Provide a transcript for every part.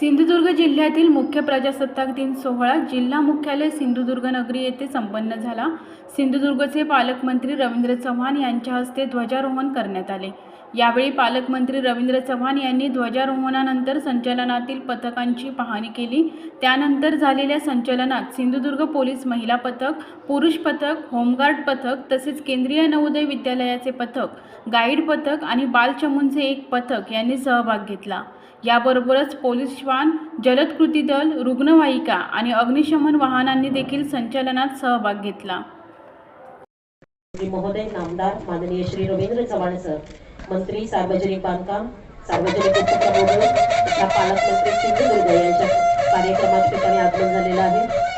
Sindhudurg जिल्ह्यातील मुख्य प्रजासत्ताक दिन सोहळा जिल्हा मुख्यालय सिंधुदुर्ग नगरी येथे संपन्न झाला. सिंधुदुर्गचे पालकमंत्री रवींद्र चव्हाण यांच्या हस्ते ध्वजारोहण करण्यात आले. यावेळी पालकमंत्री रवींद्र चव्हाण यांनी ध्वजारोहणानंतर संचलनातील पथकांची पाहणी केली. त्यानंतर झालेल्या संचलनात सिंधुदुर्ग पोलीस महिला पथक पुरुष पथक होमगार्ड पथक तसेच केंद्रीय नवोदय विद्यालयाचे पथक गाईड पथक आणि बालचमूंचे एक पथक यांनी सहभाग घेतला. याबरोबरच पोलीस श्वान जलद कृती दल रुग्णवाहिका आणि अग्निशमन वाहनांनी देखील संचलनात सहभाग घेतला. श्री महोदय नामदार माननीय श्री रवींद्र चव्हाण सर मंत्री सार्वजनिक बांधकाम सार्वजनिक उपक्रम पालकमंत्री सिंधुदुर्ग यांच्या कार्यक्रमात ठिकाणी आगमन झालेलं आहे.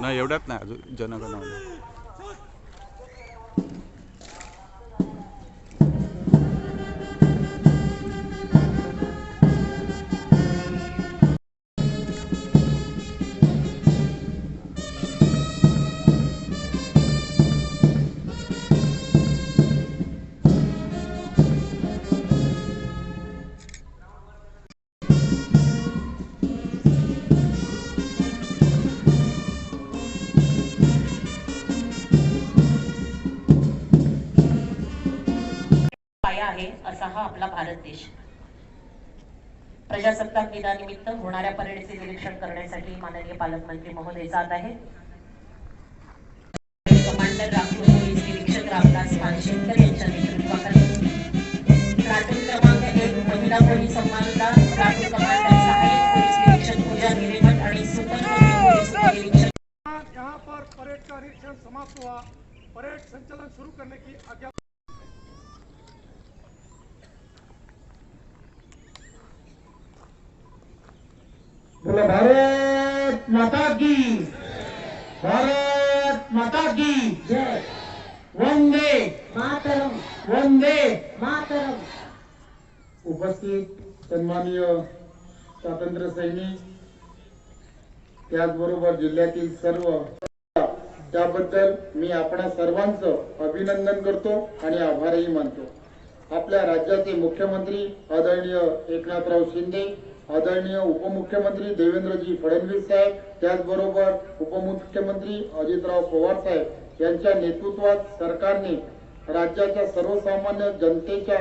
नाही एवढ्यात नाही अजून जनगणना आहे असा हा आपला भारत देश. प्रजासत्ताक दिनानिमित्त होणाऱ्या परेडचे निरीक्षण करण्यासाठी माननीय पालकमंत्री महोदय जात आहेत. कमांडर राखीव पोलीस निरीक्षक रामदास पानशेकर यांच्या नेतृत्वाखाली प्लाटून क्रमांक एक महिला पोलीस सन्मानता प्लाटून कमांडर सहाय्यक पोलीस निरीक्षक पूजा गिरेमठ आणि सुपर पोलीस निरीक्षक यहाँ पर परेड का निरीक्षण समाप्त हुआ। परेड संचालन शुरू करने की आज्ञा बोलो भारत माता की भारत माता की जय वंदे मातरम वंदे। मातरम। उपस्थित सन्माननीय स्वातंत्र्य सैनिक त्याचबरोबर जिल्ह्यातील सर्व त्याबद्दल मी आपणा सर्वांचं अभिनंदन करतो आणि आभारही मानतो. आपल्या राज्याचे मुख्यमंत्री आदरणीय एकनाथराव शिंदे आदरणीय उपमुख्यमंत्री देवेंद्रजी फडणवीस साहेब त्याचबरोबर उपमुख्यमंत्री अजितराव पवार साहेब यांच्या नेतृत्वात सरकारने राज्याच्या सर्वसामान्य जनतेच्या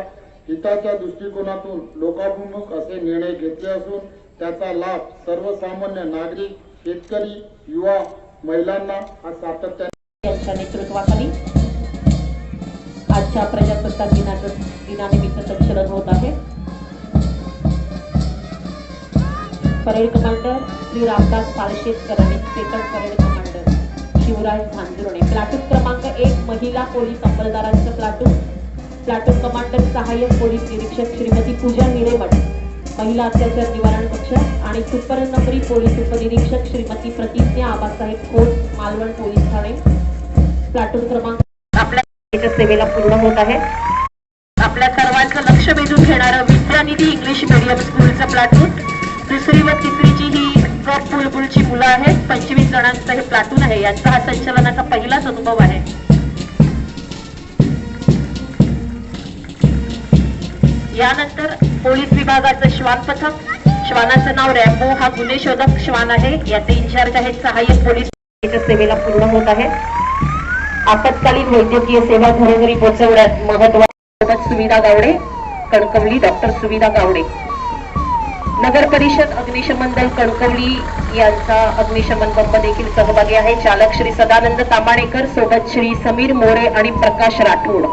हिताच्या दृष्टिकोनातून लोकाभिमुख असे निर्णय घेतले असून त्याचा लाभ सर्वसामान्य नागरिक शेतकरी युवा महिलांना हा सातत्याने यांच्या नेतृत्वाखाली आजच्या प्रजासत्ताक दिनानिमित्त संचलन होत आहे. परेड कमांडर श्री रामदास पालशेतकर आणि second parade commander Shivraj Zanjurne platoon क्रमांक एक महिला पोलीस अंमलदारांचं प्लाटून प्लाटून कमांडर सहाय्यक पोलीस निरीक्षक श्रीमती पूजा हिरेमठ महिला अत्याचार निवारण कक्ष आणि सुपर नंबरी पोलीस उपनिरीक्षक श्रीमती प्रतिज्ञा आबासाहेब खोत मालवण पोलीस ठाणे. प्लाटून क्रमांक आपल्या सेवेला पूर्ण होत आहे. आपल्या सर्वांचं लक्ष वेधून घेणारं विद्यानिधी इंग्लिश मीडियम स्कूलचं प्लाटून दुसरी व तिसरीची ही ड्रॉप बुलबुलची मुलं आहेत. पंचवीस जणांचं हे प्लाटून आहे. यांचा हा संचलनाचा पहिलाच अनुभव आहे. यानंतर पोलीस विभागाचं श्वान पथक. श्वानाचं नाव रॅम्बो. हा गुन्हे शोधक श्वान आहे. याचे इन्चार्ज आहेत सहाय्यक पोलीस सेवेला पूर्ण होत आहे. आपत्कालीन वैद्यकीय सेवा घरोघरी पोहोचवण्यात महत्त्वाच्या सुविधा गावडे. कणकवली डॉक्टर सुविधा गावडे. नगर परिषद अग्निशमन दल कणकवली यांचा अग्निशमन बंब देखील सहभागी आहे. चालक श्री सदानंद तांबाडेकर सोबत श्री समीर मोरे आणि प्रकाश राठोड.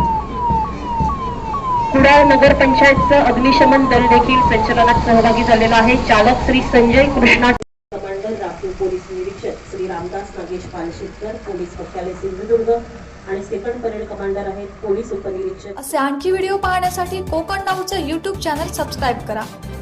कुडाळ नगर पंचायतचं अग्निशमन दल देखील संचलनात सहभागी झालेलं आहे. चालक श्री संजय कृष्णा कमांडर राखीव पोलीस निरीक्षक श्री रामदास पालशेतकर पोलीस मुख्यालय सिंधुदुर्ग आणि सेकंड परेड कमांडर आहेत. पोलीस उपनिरीक्षक असे आणखी व्हिडिओ पाहण्यासाठी कोकण नाऊचं यूट्यूब चॅनल सबस्क्राईब करा.